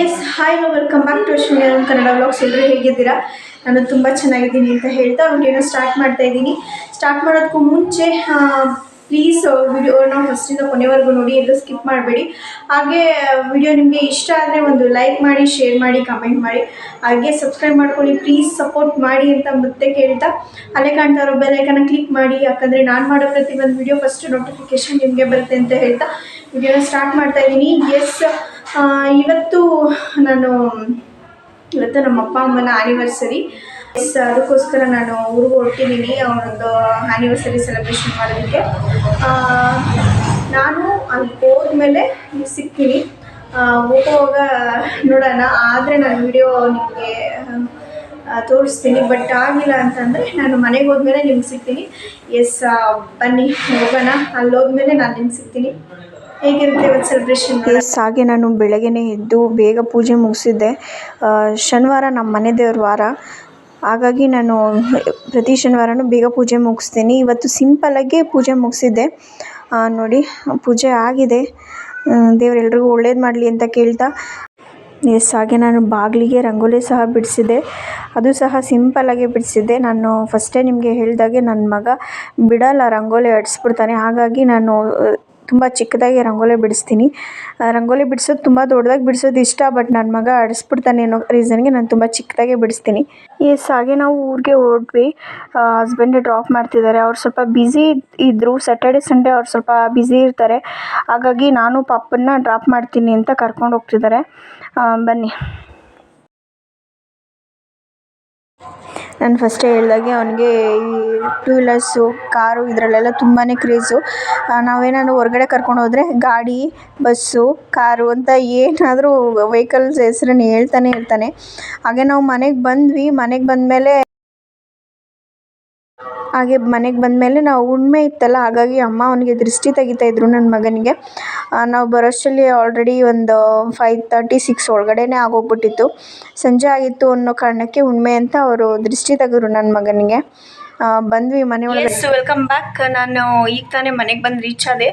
Yes hi welcome back to Ashwini Kannada vlogs ಎಲ್ಲರೂ ಹೇಗಿದ್ದೀರಾ? ನಾನು ತುಂಬ ಚೆನ್ನಾಗಿದ್ದೀನಿ ಅಂತ ಹೇಳ್ತಾ ವಿಡಿಯೋನ ಸ್ಟಾರ್ಟ್ ಮಾಡ್ತಾ ಇದ್ದೀನಿ. ಸ್ಟಾರ್ಟ್ ಮಾಡೋದಕ್ಕೂ ಮುಂಚೆ ಪ್ಲೀಸ್ ವಿಡಿಯೋನ ಫಸ್ಟಿಂದ ಕೊನೆವರೆಗೂ ನೋಡಿ, ಎಲ್ಲೂ ಸ್ಕಿಪ್ ಮಾಡಬೇಡಿ. ಹಾಗೆ ವಿಡಿಯೋ ನಿಮಗೆ ಇಷ್ಟ ಆದರೆ ಒಂದು ಲೈಕ್ ಮಾಡಿ ಶೇರ್ ಮಾಡಿ ಕಮೆಂಟ್ ಮಾಡಿ. ಹಾಗೆ ಸಬ್ಸ್ಕ್ರೈಬ್ ಮಾಡ್ಕೊಳ್ಳಿ ಪ್ಲೀಸ್ ಸಪೋರ್ಟ್ ಮಾಡಿ ಅಂತ ಮತ್ತೆ ಕೇಳ್ತಾ. ಅಲ್ಲೇ ಕಾಣ್ತಾ ಇರೋ ಬೆಲ್ಲೈಕನ್ನ ಕ್ಲಿಕ್ ಮಾಡಿ. ಯಾಕಂದರೆ ನಾನು ಮಾಡೋ ಪ್ರತಿ ಒಂದು ವಿಡಿಯೋ ಫಸ್ಟ್ ನೋಟಿಫಿಕೇಶನ್ ನಿಮಗೆ ಬರುತ್ತೆ ಅಂತ ಹೇಳ್ತಾ ವಿಡಿಯೋನ ಸ್ಟಾರ್ಟ್ ಮಾಡ್ತಾ ಇದ್ದೀನಿ. ಎಸ್ ಇವತ್ತು ನಾನು ಇವತ್ತು ನಮ್ಮ ಅಪ್ಪ ಅಮ್ಮನ ಆ್ಯನಿವರ್ಸರಿ ಎಸ್ ಅದಕ್ಕೋಸ್ಕರ ನಾನು ಊರಿಗೆ ಹೊರಟಿದ್ದೀನಿ ಅವನೊಂದು ಆ್ಯನಿವರ್ಸರಿ ಸೆಲೆಬ್ರೇಷನ್ ಮಾಡೋದಕ್ಕೆ. ನಾನು ಅಲ್ಲಿ ಹೋದ್ಮೇಲೆ ಸಿಗ್ತೀನಿ. ಹೋಗೋವಾಗ ನೋಡೋಣ, ಆದರೆ ನಾನು ವಿಡಿಯೋ ನಿಮಗೆ ತೋರಿಸ್ತೀನಿ. ಬಟ್ ಆಗಿಲ್ಲ ಅಂತಂದರೆ ನಾನು ಮನೆಗೆ ಹೋದ್ಮೇಲೆ ನಿಮ್ಗೆ ಸಿಗ್ತೀನಿ. ಎಸ್ ಬನ್ನಿ, ಹೋಗೋಣ. ಅಲ್ಲಿ ಹೋದ್ಮೇಲೆ ನಾನು ನಿಮ್ಗೆ ಸಿಗ್ತೀನಿ. ಎಸ್ ಹಾಗೆ ನಾನು ಬೆಳಗ್ಗೆನೇ ಎದ್ದು ಬೇಗ ಪೂಜೆ ಮುಗಿಸಿದ್ದೆ. ಶನಿವಾರ ನಮ್ಮ ಮನೆ ದೇವ್ರ ವಾರ. ಹಾಗಾಗಿ ನಾನು ಪ್ರತಿ ಶನಿವಾರನೂ ಬೇಗ ಪೂಜೆ ಮುಗಿಸ್ತೀನಿ. ಇವತ್ತು ಸಿಂಪಲ್ಲಾಗಿ ಪೂಜೆ ಮುಗಿಸಿದ್ದೆ. ನೋಡಿ, ಪೂಜೆ ಆಗಿದೆ. ದೇವರೆಲ್ರಿಗೂ ಒಳ್ಳೇದು ಮಾಡಲಿ ಅಂತ ಕೇಳ್ತಾ. ಎಸ್ ಹಾಗೆ ನಾನು ಬಾಗಿಲಿಗೆ ರಂಗೋಲಿ ಸಹ ಬಿಡಿಸಿದೆ ಅದು ಸಹ ಸಿಂಪಲ್ಲಾಗಿ ಬಿಡಿಸಿದ್ದೆ. ನಾನು ಫಸ್ಟೇ ನಿಮಗೆ ಹೇಳಿದಾಗೆ ನನ್ನ ಮಗ ಬಿಡಲ್ಲ ರಂಗೋಲಿ ಅಡಿಸ್ಬಿಡ್ತಾನೆ ಹಾಗಾಗಿ ನಾನು ತುಂಬ ಚಿಕ್ಕದಾಗಿ ರಂಗೋಲಿ ಬಿಡಿಸ್ತೀನಿ. ರಂಗೋಲಿ ಬಿಡಿಸೋದು ತುಂಬ ದೊಡ್ಡದಾಗಿ ಬಿಡಿಸೋದು ಇಷ್ಟ, ಬಟ್ ನನ್ನ ಮಗ ಅಡಿಸ್ಬಿಡ್ತಾನೆ ಅನ್ನೋ ರೀಸನ್ಗೆ ನಾನು ತುಂಬ ಚಿಕ್ಕದಾಗೆ ಬಿಡಿಸ್ತೀನಿ. ಎಸ್ ಹಾಗೆ ನಾವು ಊರಿಗೆ ಹೊರಟ್ವಿ ಹಸ್ಬೆಂಡ್ ಡ್ರಾಪ್ ಮಾಡ್ತಿದ್ದಾರೆ. ಅವ್ರು ಸ್ವಲ್ಪ ಬ್ಯುಸಿ ಇದ್ದರು ಸ್ಯಾಟರ್ಡೆ ಸಂಡೇ ಅವ್ರು ಸ್ವಲ್ಪ ಬ್ಯುಸಿ ಇರ್ತಾರೆ. ಹಾಗಾಗಿ ನಾನು ಪಾಪನ್ನ ಡ್ರಾಪ್ ಮಾಡ್ತೀನಿ ಅಂತ ಕರ್ಕೊಂಡು ಹೋಗ್ತಿದ್ದಾರೆ. ಬನ್ನಿ. ನಾನು ಫಸ್ಟೇ ಹೇಳ್ದಾಗೆ ಅವನಿಗೆ ಈ ಟೂ ವೀಲರ್ಸು ಕಾರು ಇದರಲ್ಲೆಲ್ಲ ತುಂಬಾ ಕ್ರೇಜು ನಾವೇನಾದ್ರು ಹೊರ್ಗಡೆ ಕರ್ಕೊಂಡು ಹೋದರೆ ಗಾಡಿ ಬಸ್ಸು ಕಾರು ಅಂತ ಏನಾದರೂ ವೆಹಿಕಲ್ಸ್ ಹೆಸ್ರನ್ನ ಹೇಳ್ತಾನೆ ಇರ್ತಾನೆ ಹಾಗೆ ನಾವು ಮನೆಗೆ ಬಂದ್ವಿ. ಮನೆಗೆ ಬಂದಮೇಲೆ ಹಾಗೆ ಮನೆಗೆ ಬಂದಮೇಲೆ ನಾವು ಹುಣ್ಮೆ ಇತ್ತಲ್ಲ, ಹಾಗಾಗಿ ಅಮ್ಮ ಅವನಿಗೆ ದೃಷ್ಟಿ ತೆಗಿತಾ ಇದ್ದರು ನನ್ನ ಮಗನಿಗೆ. ನಾವು ಬರೋಷ್ಟರಲ್ಲಿ ಆಲ್ರೆಡಿ ಒಂದು ಫೈವ್ ತರ್ಟಿ ಸಿಕ್ಸ್ ಒಳಗಡೆನೇ ಆಗೋಗ್ಬಿಟ್ಟಿತ್ತು. ಸಂಜೆ ಆಗಿತ್ತು ಅನ್ನೋ ಕಾರಣಕ್ಕೆ ಹುಣ್ಮೆ ಅಂತ ಅವರು ದೃಷ್ಟಿ ತೆಗೆದ್ರು ನನ್ನ ಮಗನಿಗೆ. ಬಂದ್ವಿ ಮನೆ ಒಳಗೆ ವೆಲ್ಕಮ್ ಬ್ಯಾಕ್ ನಾನು ಈಗ ತಾನೇ ಮನೆಗೆ ಬಂದು ರೀಚ್ ಆದೆ.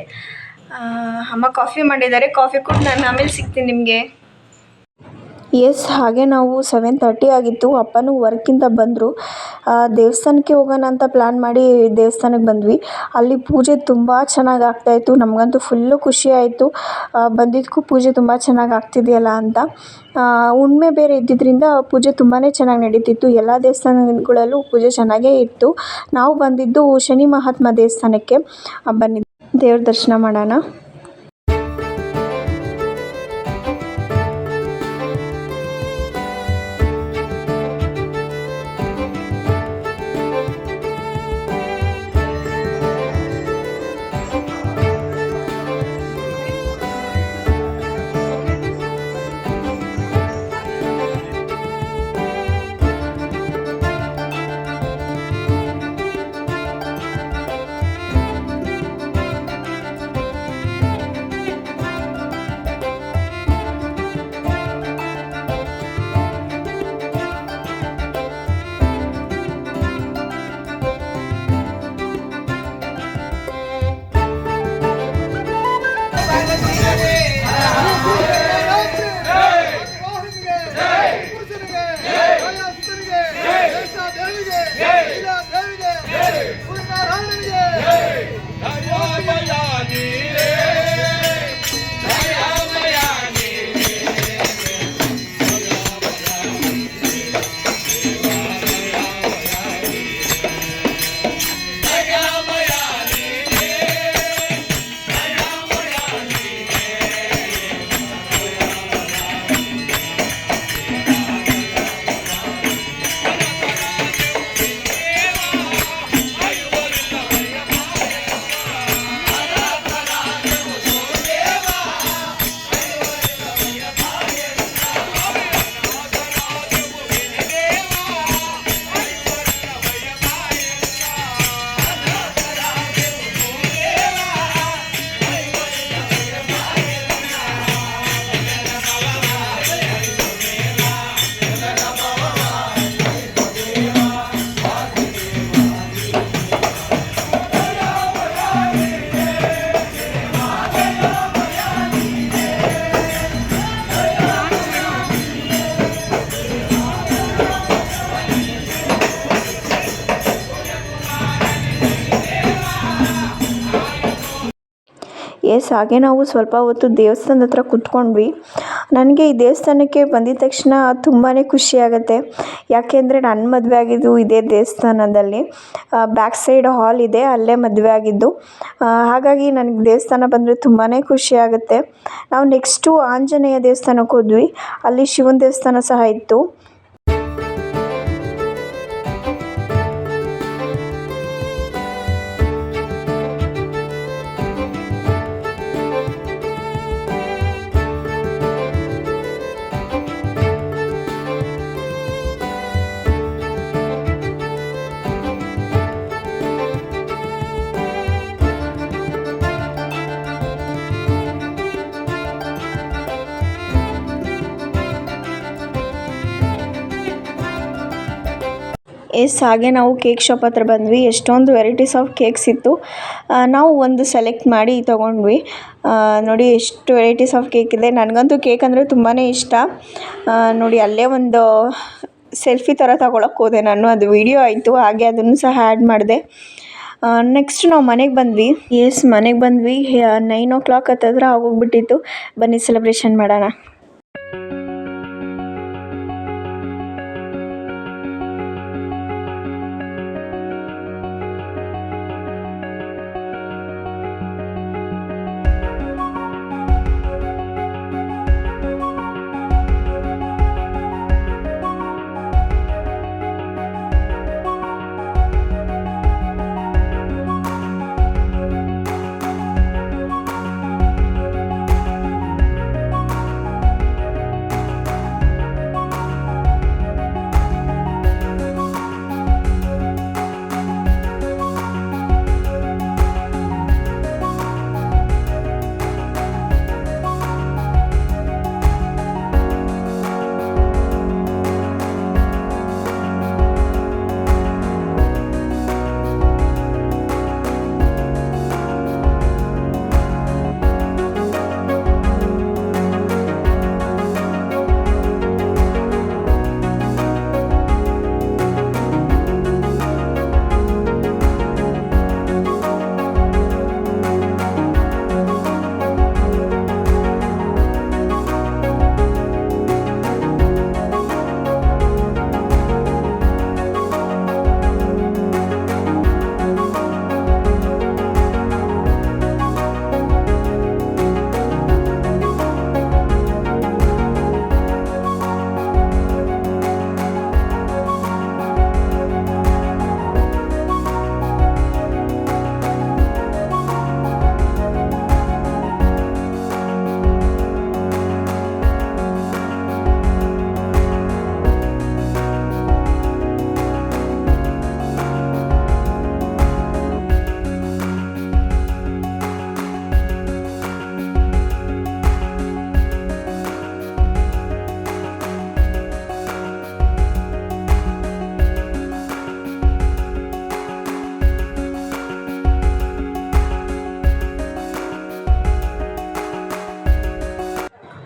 ಅಮ್ಮ ಕಾಫಿ ಮಾಡಿದ್ದಾರೆ. ಕಾಫಿ ಕೊಟ್ಟು ನಾನು ಆಮೇಲೆ ಸಿಗ್ತೀನಿ ನಿಮಗೆ. ಎಸ್ ಹಾಗೆ ನಾವು ಸೆವೆನ್ ತರ್ಟಿ ಆಗಿತ್ತು. ಅಪ್ಪನೂ ವರ್ಕಿಂದ ಬಂದರು. ದೇವಸ್ಥಾನಕ್ಕೆ ಹೋಗೋಣ ಅಂತ ಪ್ಲ್ಯಾನ್ ಮಾಡಿ ದೇವಸ್ಥಾನಕ್ಕೆ ಬಂದ್ವಿ. ಅಲ್ಲಿ ಪೂಜೆ ತುಂಬ ಚೆನ್ನಾಗಿ ಆಗ್ತಾಯಿತ್ತು ನಮಗಂತೂ ಫುಲ್ಲು ಖುಷಿ ಆಯಿತು. ಬಂದಿದ್ದಕ್ಕೂ ಪೂಜೆ ತುಂಬ ಚೆನ್ನಾಗಿ ಆಗ್ತಿದೆಯಲ್ಲ ಅಂತ. ಹುಣ್ಮೆ ಬೇರೆ ಇದ್ದಿದ್ದರಿಂದ ಪೂಜೆ ತುಂಬಾ ಚೆನ್ನಾಗಿ ನಡೀತಿತ್ತು. ಎಲ್ಲ ದೇವಸ್ಥಾನಗಳಲ್ಲೂ ಪೂಜೆ ಚೆನ್ನಾಗೇ ಇತ್ತು. ನಾವು ಬಂದಿದ್ದು ಶನಿ ಮಹಾತ್ಮ ದೇವಸ್ಥಾನಕ್ಕೆ. ಬಂದಿದ್ದು ದೇವ್ರ ದರ್ಶನ ಮಾಡೋಣ. ಹಾಗೆ ನಾವು ಸ್ವಲ್ಪ ಹೊತ್ತು ದೇವಸ್ಥಾನದ ಹತ್ರ ಕುತ್ಕೊಂಡ್ವಿ. ನನಗೆ ಈ ದೇವಸ್ಥಾನಕ್ಕೆ ಬಂದಿದ ತಕ್ಷಣ ತುಂಬಾ ಖುಷಿ ಆಗುತ್ತೆ. ಯಾಕೆಂದರೆ ನನ್ನ ಮದುವೆ ಆಗಿದ್ದು ಇದೇ ದೇವಸ್ಥಾನದಲ್ಲಿ. ಬ್ಯಾಕ್ ಸೈಡ್ ಹಾಲ್ ಇದೆ, ಅಲ್ಲೇ ಮದುವೆ ಆಗಿದ್ದು. ಹಾಗಾಗಿ ನನಗೆ ದೇವಸ್ಥಾನ ಬಂದರೆ ತುಂಬಾ ಖುಷಿ ಆಗುತ್ತೆ. ನಾವು ನೆಕ್ಸ್ಟು ಆಂಜನೇಯ ದೇವಸ್ಥಾನಕ್ಕೆ ಹೋದ್ವಿ. ಅಲ್ಲಿ ಶಿವನ ದೇವಸ್ಥಾನ ಸಹ ಇತ್ತು. ಎಸ್, ಹಾಗೆ ನಾವು ಕೇಕ್ ಶಾಪ್ ಹತ್ರ ಬಂದ್ವಿ. ಎಷ್ಟೊಂದು ವೆರೈಟೀಸ್ ಆಫ್ ಕೇಕ್ಸ್ ಇತ್ತು. ನಾವು ಒಂದು ಸೆಲೆಕ್ಟ್ ಮಾಡಿ ತೊಗೊಂಡ್ವಿ. ನೋಡಿ ಎಷ್ಟು ವೆರೈಟೀಸ್ ಆಫ್ ಕೇಕ್ ಇದೆ. ನನಗಂತೂ ಕೇಕ್ ಅಂದರೆ ತುಂಬಾ ಇಷ್ಟ. ನೋಡಿ ಅಲ್ಲೇ ಒಂದು ಸೆಲ್ಫಿ ಥರ ತಗೊಳಕ್ಕೆ ಹೋದೆ ನಾನು. ಅದು ವಿಡಿಯೋ ಆಯಿತು, ಹಾಗೆ ಅದನ್ನು ಸಹ ಆ್ಯಡ್ ಮಾಡಿದೆ. ನೆಕ್ಸ್ಟ್ ನಾವು ಮನೆಗೆ ಬಂದ್ವಿ. ಎಸ್, ಮನೆಗೆ ಬಂದ್ವಿ. ನೈನ್ ಓ ಕ್ಲಾಕ್ ಹತ್ತಿರ ಆಗೋಗ್ಬಿಟ್ಟಿತ್ತು. ಬನ್ನಿ ಸೆಲೆಬ್ರೇಷನ್ ಮಾಡೋಣ.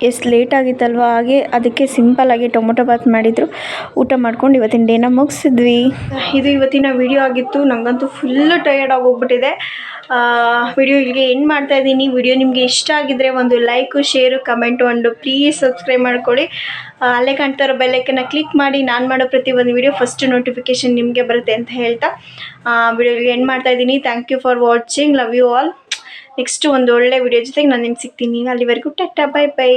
ಎಷ್ಟು ಲೇಟ್ ಆಗಿತ್ತಲ್ವ? ಹಾಗೆ ಅದಕ್ಕೆ ಸಿಂಪಲ್ಲಾಗಿ ಟೊಮೊಟೊ ಬಾತ್ ಮಾಡಿದರು. ಊಟ ಮಾಡ್ಕೊಂಡು ಇವತ್ತಿನ ಡೇನ ಮುಗಿಸಿದ್ವಿ. ಇದು ಇವತ್ತಿನ ವಿಡಿಯೋ ಆಗಿತ್ತು. ನನಗಂತೂ ಫುಲ್ಲು ಟಯರ್ಡ್ ಆಗೋಗ್ಬಿಟ್ಟಿದೆ. ವಿಡಿಯೋ ಇಲ್ಲಿಗೆ ಎಂಡ್ ಮಾಡ್ತಾ ಇದ್ದೀನಿ. ವಿಡಿಯೋ ನಿಮಗೆ ಇಷ್ಟ ಆಗಿದ್ದರೆ ಒಂದು ಲೈಕು ಶೇರು ಕಮೆಂಟು ಒಂದು ಪ್ಲೀಸ್ ಸಬ್ಸ್ಕ್ರೈಬ್ ಮಾಡ್ಕೊಳ್ಳಿ. ಅಲ್ಲೇ ಕಾಣ್ತಾ ಇರೋ ಬೆಲ್ಲೈಕನ್ನ ಕ್ಲಿಕ್ ಮಾಡಿ ನಾನು ಮಾಡೋ ಪ್ರತಿ ಒಂದು ವಿಡಿಯೋ ಫಸ್ಟ್ ನೋಟಿಫಿಕೇಷನ್ ನಿಮಗೆ ಬರುತ್ತೆ ಅಂತ ಹೇಳ್ತಾ. ವಿಡಿಯೋ ಇಲ್ಲಿಗೆ ಎಂಡ್ ಮಾಡ್ತಾ ಇದ್ದೀನಿ. Thank you for watching love you all next ಒಂದು ಒಳ್ಳೆ ವಿಡಿಯೋ ಜೊತೆಗೆ ನಾನು ನಿಮ್ಗೆ ಸಿಗ್ತೀನಿ. ಅಲ್ಲಿವರೆಗೂ ಟಾಟಾ ಬೈ ಬೈ